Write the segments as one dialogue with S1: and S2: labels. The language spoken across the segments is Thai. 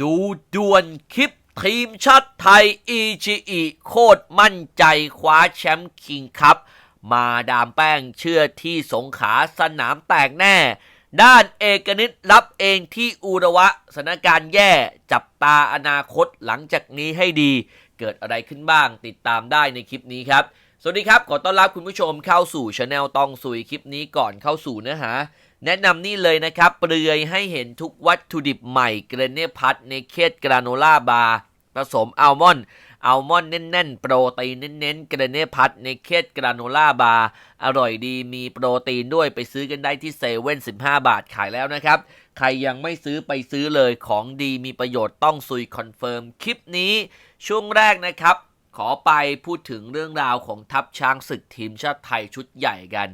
S1: ดูด่วนคลิปทีมชาติไทย EGE โคตรมั่นใจคว้าแชมป์คิงคัพมาดามแป้งเชื่อที่สงขาสนามแตกแน่ ด้านเอกนิตรับเองที่อุระวะสถานการณ์แย่จับตาอนาคตหลังจากนี้ให้ดี เกิดอะไรขึ้นบ้างติดตามได้ในคลิปนี้ครับ สวัสดีครับ ขอต้อนรับคุณผู้ชมเข้าสู่ช anel ตองสุยคลิปนี้ก่อนเข้าสู่เนื้อหา แนะนำนี่เลยนะครับ เปลือยให้เห็นทุกวัตถุดิบใหม่เกรเนพัทในเคสกราโนล่าบาร์ผสมอัลมอนด์อัลมอนด์แน่นๆ โปรตีนเน้นๆเกรเนพัทในเคสกราโนล่าบาร์อร่อยดีมีโปรตีนด้วยไปซื้อกันได้ที่เซเว่น15บาทขายแล้วนะครับ ใครยังไม่ซื้อไปซื้อเลยของดีมีประโยชน์ต้องซุยคอนเฟิร์มคลิปนี้ช่วงแรกนะครับขอไปพูดถึงเรื่องราวของทัพช้างศึกทีมชาติไทยชุดใหญ่กัน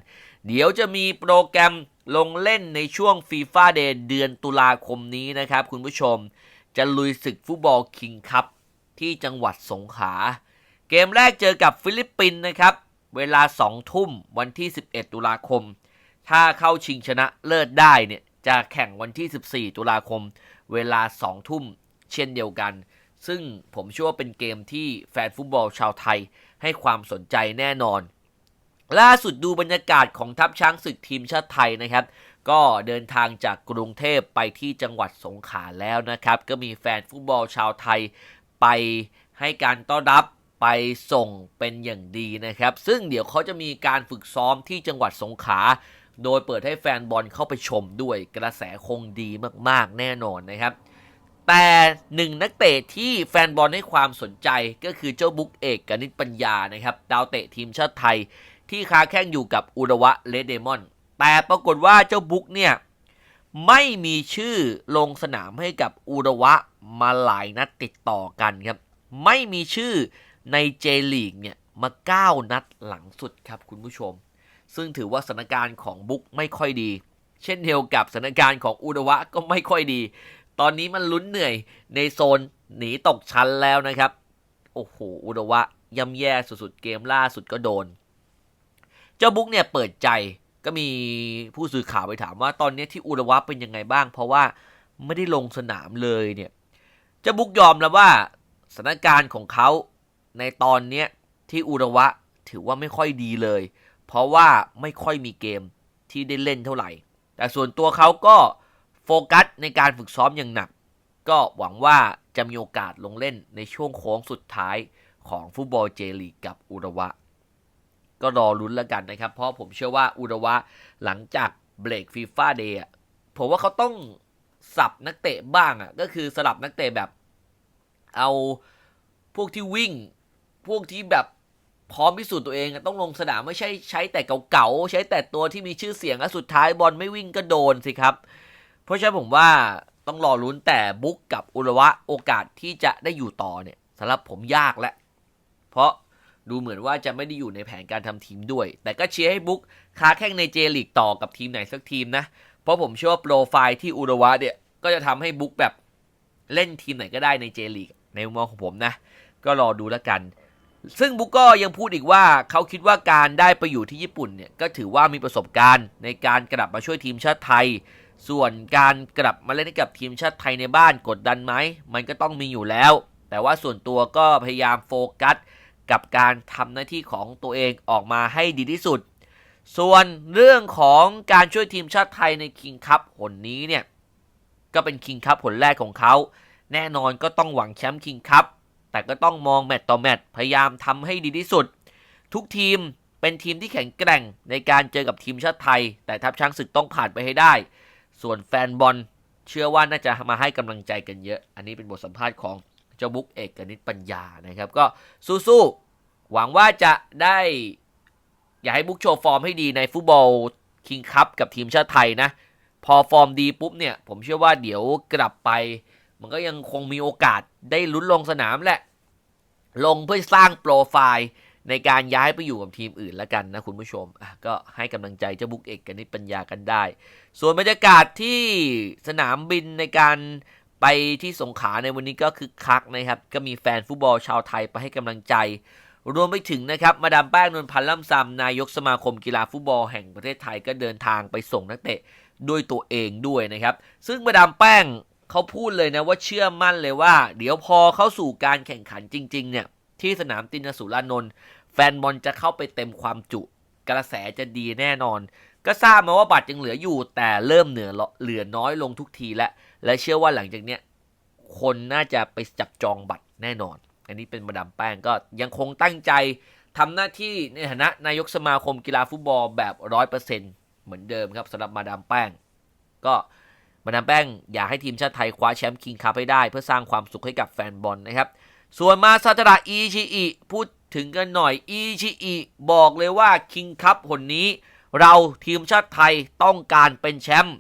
S1: เดี๋ยวจะมีโปรแกรมลงเล่นในช่วงฟีฟ่าเดย์เดือนตุลาคมนี้นะครับ คุณผู้ชมจะลุยศึกฟุตบอลคิงคัพที่จังหวัดสงขลาเกมแรกเจอกับฟิลิปปินส์นะครับ เวลา 2 ทุ่มวันที่ 11 ตุลาคม ถ้าเข้าชิงชนะเลิศได้เนี่ย จะแข่งวันที่ 14 ตุลาคม เวลา 2 ทุ่มเช่นเดียวกัน ซึ่งผมเชื่อว่าเป็นเกมที่แฟนฟุตบอลชาวไทยให้ความสนใจแน่นอน ล่าสุดดูบรรยากาศของทัพช้างศึกทีมชาติไทยนะครับ ก็เดินทางจากกรุงเทพไปที่จังหวัดสงขลาแล้วนะครับ ก็มีแฟนฟุตบอลชาวไทยไปให้การต้อนรับไปส่งเป็นอย่างดีนะครับ ซึ่งเดี๋ยวเขาจะมีการฝึกซ้อมที่จังหวัดสงขลาโดยเปิดให้แฟนบอลเข้าไปชมด้วยกระแสคงดีมากๆ แน่นอนนะครับ แต่หนึ่งนักเตะที่แฟนบอลให้ความสนใจก็คือเจ้าบุ๊กเอกกนิษปัญญานะครับ ดาวเตะทีมชาติไทย ที่คาแข่งอยู่กับอุระวะเลดเดมอน แต่ปรากฏว่าเจ้าบุ๊กเนี่ย ไม่มีชื่อลงสนามให้กับอุระวะมาหลายนัดติดต่อกันครับ ไม่มีชื่อในเจลีกเนี่ยมา 9 นัดหลังสุดครับคุณผู้ชม ซึ่งถือว่าสถานการณ์ของบุ๊กไม่ค่อยดี เช่นเดียวกับสถานการณ์ของอุระวะก็ไม่ค่อยดี ตอนนี้มันลุ้นเหนื่อยในโซนหนีตกชั้นแล้วนะครับ โอ้โห อุระวะย่ำแย่สุดๆ เกมล่าสุดก็โดน เจ้าบุ๊กเนี่ยเปิดใจก็มีผู้สื่อข่าวไปถามว่าตอนนี้ที่อุระวะเป็นยังไงบ้าง เพราะว่าไม่ได้ลงสนามเลยเนี่ยเจ้าบุ๊กยอมแล้วว่าสถานการณ์ของเขาในตอนเนี้ยที่อุระวะถือว่าไม่ค่อยดีเลย เพราะว่าไม่ค่อยมีเกมที่ได้เล่นเท่าไหร่ แต่ส่วนตัวเขาก็โฟกัสในการฝึกซ้อมอย่างหนัก ก็หวังว่าจะมีโอกาสลงเล่นในช่วงโค้งสุดท้ายของฟุตบอลเจลีกกับอุระวะ ก็รอลุ้นแล้วกันนะครับ เพราะผมเชื่อว่าอุระวะหลังจากเบรกฟีฟ่าเดย์ผมว่าเขาต้องสับนักเตะบ้างอะก็คือสลับนักเตะแบบ เอาพวกที่วิ่ง พวกที่แบบพร้อมพิสูจน์ตัวเองต้องลงสนามไม่ใช่ใช้แต่เก่าๆ ใช้แต่ตัวที่มีชื่อเสียงแล้วสุดท้ายบอลไม่วิ่งก็โดนสิครับ เพราะฉะนั้นผมว่าต้องรอลุ้นแต่บุ๊กกับอุระวะโอกาสที่จะได้อยู่ต่อเนี่ยสำหรับผมยากแล้วเพราะ ดูเหมือนว่าจะไม่ได้อยู่ในแผนการทำทีมด้วย แต่ก็เชียร์ให้บุ๊กค้าแข่งในเจลีกต่อกับทีมไหนสักทีมนะ เพราะผมเชื่อว่าโปรไฟล์ที่อุระวะเนี่ย ก็จะทำให้บุ๊กแบบเล่นทีมไหนก็ได้ในเจลีกในมุมมองของผมนะ ก็รอดูแล้วกัน ซึ่งบุ๊กก็ยังพูดอีกว่าเขาคิดว่าการได้ไปอยู่ที่ญี่ปุ่นเนี่ย ก็ถือว่ามีประสบการณ์ในการกลับมาช่วยทีมชาติไทย ส่วนการกลับมาเล่นกับทีมชาติไทยในบ้านกดดันไหมมันก็ต้องมีอยู่แล้ว แต่ว่าส่วนตัวก็พยายามโฟกัส กับการทำหน้าที่ของตัวเองออกมาให้ดีที่สุด ส่วนเรื่องของการช่วยทีมชาติไทยในคิงคัพผลนี้เนี่ย ก็เป็นคิงคัพผลแรกของเขา แน่นอนก็ต้องหวังแชมป์คิงคัพแต่ก็ต้องมองแมตต์ต่อแมตต์พยายามทำให้ดีที่สุด ทุกทีมเป็นทีมที่แข็งแกร่งในการเจอกับทีมชาติไทย แต่ทัพช้างศึกต้องผ่านไปให้ได้ ส่วนแฟนบอลเชื่อว่าน่าจะมาให้กำลังใจกันเยอะ อันนี้เป็นบทสัมภาษณ์ของ เจ้าบุ๊กเอกกนิษฐ์ปัญญานะครับ ก็สู้ๆหวังว่าจะได้ อยากให้บุ๊กโชว์ฟอร์มให้ดีในฟุตบอลคิงคัพกับทีมชาติไทยนะ พอฟอร์มดีปุ๊บเนี่ย ผมเชื่อว่าเดี๋ยวกลับไป มันก็ยังคงมีโอกาสได้ลุ้นลงสนามแหละ ลงเพื่อสร้างโปรไฟล์ในการย้ายไปอยู่กับทีมอื่นแล้วกันนะคุณผู้ชม ก็ให้กำลังใจเจ้าบุ๊กเอกกนิษฐ์ปัญญากันได้ ส่วนบรรยากาศที่สนามบินในการ ไปที่สงขาในวันนี้ก็คือคักนะครับ ก็มีแฟนฟุตบอลชาวไทยไปให้กำลังใจ รวมไปถึงนะครับ มาดามแป้งนวลพันธ์ล่ำซำนายกสมาคมกีฬาฟุตบอลแห่งประเทศไทยก็เดินทางไปส่งนักเตะด้วยตัวเองด้วยนะครับ ซึ่งมาดามแป้งเขาพูดเลยนะว่าเชื่อมั่นเลยว่า เดี๋ยวพอเข้าสู่การแข่งขันจริง ๆ เนี่ยที่สนามตินสุรานนท์แฟนบอลจะเข้าไปเต็มความจุ กระแสจะดีแน่นอน ก็ทราบมาว่าบัตรยังเหลืออยู่แต่เริ่มเหนือเหลือน้อยลงทุกทีแล้วและเชื่อว่าหลังจากเนี้ยคนน่าจะไปจับจองบัตรแน่นอน อันนี้เป็นมาดามแป้งก็ยังคงตั้งใจทำหน้าที่ในฐานะนายกสมาคมกีฬาฟุตบอลแบบร้อยเปอร์เซ็นต์เหมือนเดิมครับสำหรับมาดามแป้ง ก็มาดามแป้งอยากให้ทีมชาติไทยคว้าแชมป์คิงคัพให้ได้ เพื่อสร้างความสุขให้กับแฟนบอลนะครับ ส่วนมาซาตระอีชิอิพูดถึงกันหน่อยอีชิอิบอกเลยว่าคิงคัพคนนี้ เราทีมชาติไทยต้องการเป็นแชมป์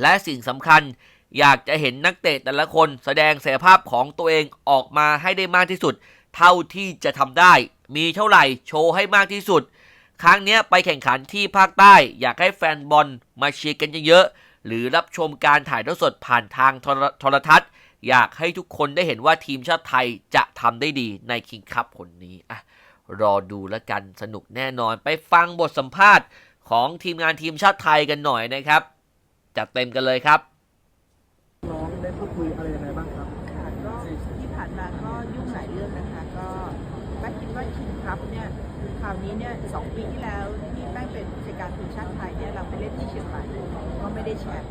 S1: และสิ่งสำคัญอยากจะเห็นนักเตะแต่ละคนแสดงศักยภาพของตัวเองออกมาให้ได้มากที่สุด เท่าที่จะทำได้ มีเท่าไหร่โชว์ให้มากที่สุด ครั้งนี้ไปแข่งขันที่ภาคใต้ อยากให้แฟนบอลมาเชียร์กันเยอะๆหรือรับชมการถ่ายทอดสดผ่านทางโทรโทรทัศน์ อยากให้ทุกคนได้เห็นว่าทีมชาติไทยจะทำได้ดีในคิงคัพผลนี้อะ รอดูแล้วกันสนุกแน่นอนไปฟังบทสัมภาษณ์ของทีมงานทีมชาติไทยกันหน่อยนะครับ จัดเต็มกันเลยครับ
S2: น้องได้พูดคุยอะไรยังไงบ้างครับ
S3: ค่ะก็ที่ผ่านมาก็ยุ่งหลายเรื่องนะคะ ก็แป้งคิดว่าคิงครับเนี่ยคราวนี้เนี่ยสองปีที่แล้วที่แป้งเป็นผู้จัดการทีมชาติไทยเนี่ยเราไปเล่นที่เชียงใหม่ก็ไม่ได้แชมป์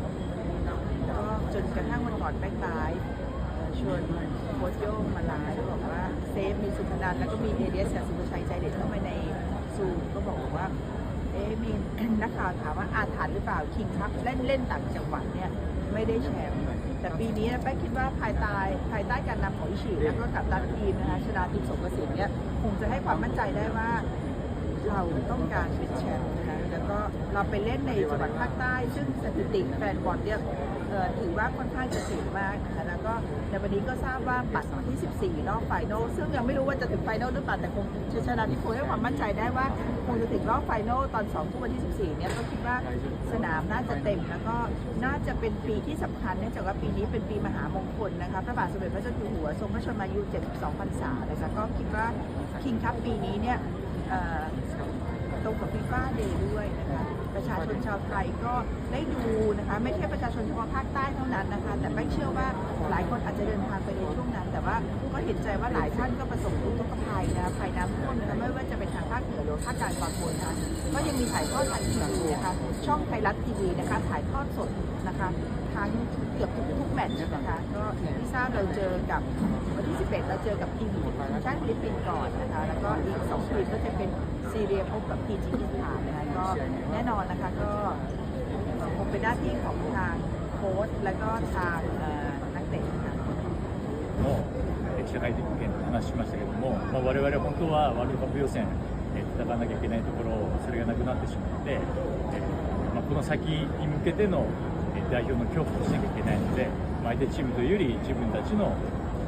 S3: ก็จนกระทั่งวันก่อนแป้งไลฟ์เอ่อ ชวนโค้ชโย่งมาไลฟ์แล้วบอกว่าเซฟมีสุพนันแล้วก็มีเอเดียสกับสุภชัยใจเด็ดเข้ามาในซูมก็บอกว่าเอ๊มีนักข่าวถามว่าอาถรรพ์หรือเปล่าคิงครับเล่นเล่นต่างจังหวัดเนี่ยไม่ได้แชมป์แต่ปีนี้แป้คิดว่าภายใต้ภายใต้การนำของอิชิแล้วก็กับตันทีมนะคะชนาทีมสงกระสินเนี่ยคงจะให้ความมั่นใจได้ว่าเราต้องการเป็นแชมป์นะคะแล้วก็เราไปเล่นในจังหวัดภาคใต้ ซึ่งสถิติแฟนบอลเนี่ย ถือว่าค่อนข้างจะสูงมากนะคะแล้วก็ในวันนี้ก็ทราบว่าบัตรวันที่ 14 รอบไฟนอลซึ่งยังไม่รู้ว่าจะถึงไฟนอลหรือเปล่าแต่คงชนะที่คงให้ความมั่นใจได้ว่าคงจะถึงรอบไฟนอลตอน2ทุ่มวันที่ 14 เนี่ยก็คิดว่าสนามน่าจะเต็ม แล้วก็น่าจะเป็นปีที่สำคัญเนื่องจากว่าปีนี้เป็นปีมหามงคลนะคะพระบาทสมเด็จพระเจ้าอยู่หัวทรงพระชนมายุ 72 พรรษานะคะก็คิดว่าคิงคัพปีนี้เนี่ย ตรงกับฟีฟ่าเดย์ด้วยนะคะประชาชนชาวไทยก็ได้ดูนะคะไม่ใช่ประชาชนเฉพาะภาคใต้เท่านั้นนะคะ แต่ไม่เชื่อว่าหลายคนอาจจะเดินทางไปในช่วงนั้น แต่ว่าก็เห็นใจว่าหลายท่านก็ประสบอุทกภัยนะภัยน้ำท่วมนะคะไม่ว่าจะเป็นทางภาคเหนือหรือภาคกลางตอนบนนะก็ยังมีถ่ายทอดทางทีวีนะคะช่องไทยรัฐทีวีนะคะถ่ายทอดสดนะคะทั้ง กือบทุกทุแมตช์นะคะก็อย่างที่ทราบเราเจอกับวันที่ 11 เราเจอกับทีมชาติฟิลิปปินส์ก่อนนะคะแล้วก็อีก2องทีมก็จะเป็นซีเรียพบกับทีจีกิสถานนะคะก็แน่นอนนะคะก็คงเป็นหน้าที่ของทางโค้ชแล้วก็ทางนักเตะค่ะ
S4: 社会的意見と話しましたけども、まあ、我々は本当はワールドカップ予選、え戦わなきゃいけないところ、それがなくなってしまって、えまあ、この先に向けての代表の強化をしなきゃいけないので、まあ相手チームというより自分たちの、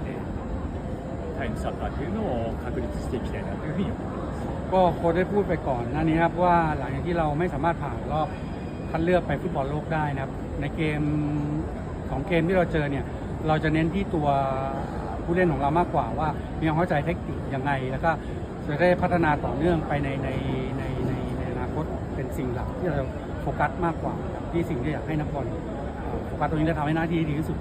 S4: えータイムサッカーというのを確立していきたいなというふうに思っています。
S5: ก็โค้ชได้พูดไปก่อนหน้านี้ครับว่าหลังจากที่เราไม่สามารถผ่านรอบคัดเลือกไปฟุตบอลโลกได้นะครับ ในเกมสองเกมที่เราเจอเนี่ยเราจะเน้นที่ตัวผู้เล่นของเรามากกว่าว่ามีความเข้าใจเทคนิคยังไง แล้วก็จะได้พัฒนาต่อเนื่องไปในในในในในอนาคตเป็นสิ่งหลักที่เราโฟกัสมากกว่าครับ ที่สิ่งที่อยากให้นักบอลโฟกัสตรงนี้และทำให้หน้าที่ดีที่สุด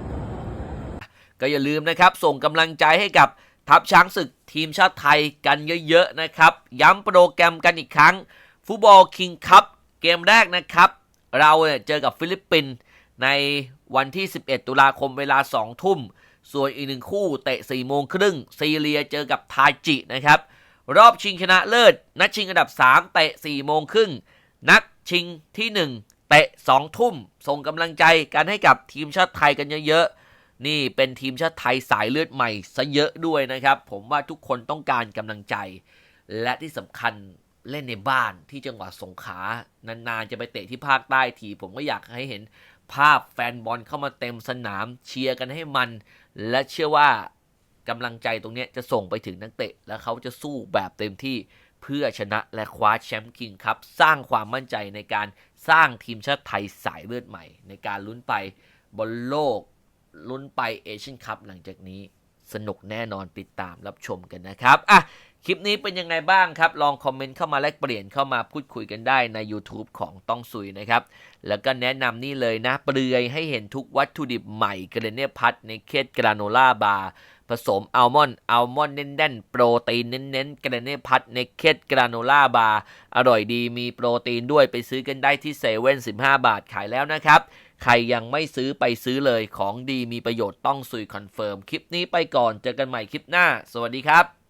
S1: ก็อย่าลืมนะครับ ส่งกำลังใจให้กับทัพช้างศึกทีมชาติไทยกันเยอะๆนะครับ ย้ำโปรแกรมกันอีกครั้ง ฟุตบอลคิงคัพเกมแรกนะครับ เราเนี่ยเจอกับฟิลิปปินส์ในวันที่ 11 ตุลาคมเวลา 2 ทุ่ม ส่วนอีกหนึ่งคู่เตะ 4 โมงครึ่งซีเรียเจอกับทาจินะครับ รอบชิงชนะเลิศ นัดชิงอันดับ 3 เตะ 4 โมงครึ่ง นัดชิงที่ 1 เตะ2ทุ่มส่งกำลังใจกันให้กับทีมชาติไทยกันเยอะๆ นี่เป็นทีมชาติไทยสายเลือดใหม่ซะเยอะด้วยนะครับ ผมว่าทุกคนต้องการกำลังใจ และที่สำคัญเล่นในบ้านที่จังหวัดสงขลานานๆ จะไปเตะที่ภาคใต้ที ผมก็อยากให้เห็นภาพแฟนบอลเข้ามาเต็มสนามเชียร์กันให้มัน และเชื่อว่ากำลังใจตรงนี้จะส่งไปถึงนักเตะ และเขาจะสู้แบบเต็มที่ เพื่อชนะและคว้าแชมป์คิงครับ สร้างความมั่นใจในการสร้างทีมชาติไทยสายเลือดใหม่ ในการลุ้นไปบอลโลกลุ้นไปเอเชียนคัพหลังจากนี้สนุกแน่นอนติดตามรับชมกันนะครับอะคลิปนี้เป็นยังไงบ้างครับ ลองคอมเมนต์เข้ามาแลกเปลี่ยนเข้ามาพูดคุยกันได้ใน YouTube ของต้องซุยนะครับ แล้วก็แนะนำนี่เลยนะ เปลือยให้เห็นทุกวัตถุดิบใหม่กระเนียพัทในเคสกราโนล่าบาร์ ผสมอัลมอนด์อัลมอนด์เน้นๆ โปรตีนเน้นๆแกรเนพัทเนคเคสกราโนล่าบาร์อร่อยดีมีโปรตีนด้วยไปซื้อกันได้ที่เซเว่น15บาทขายแล้วนะครับ ใครยังไม่ซื้อไปซื้อเลยของดีมีประโยชน์ต้องซุยคอนเฟิร์ม คลิปนี้ไปก่อนเจอกันใหม่คลิปหน้า สวัสดีครับ